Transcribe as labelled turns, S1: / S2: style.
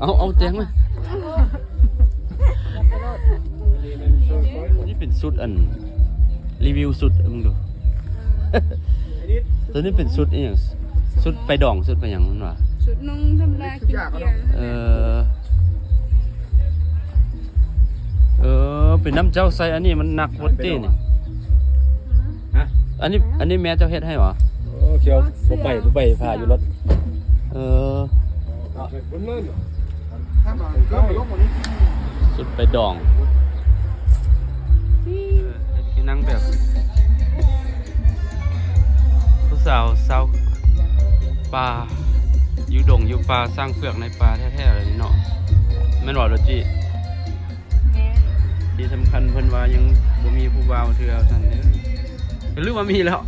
S1: เอาเอาแจงมานี่เป็นสุดอัน รีวิวสุดมึงดูตัวนี้เป็นสุดอหย่างสุดไปดองสุดไปหยังมันวะ
S2: ชุดนุ่งธรรมดากินเกียร์
S1: เออเออเป็นน้ำเจ้าใส่อันนี้มันหนักหมดเต้นี่
S3: ฮะ
S1: อันนี้อันนี้แม่เจ้าเฮ็ดให้เหรอ
S3: โอ้เขียวบ่ไปบ่ไปพาอยู่รถ
S1: เออ สุดไปดองเออที่นั่งแบบ ผู้สาวสาวป่าอยู่ดงอยู่ป่าสร้างเผือกในป่าแท้ๆเลยนี่เนาะแม่นว่าโรจิ
S2: แม่
S1: ที่สำคัญเพิ่นว่ายังบ่มีผู้บ่าวเทื่อซั่นเด้อหรือว่ามีแล้ว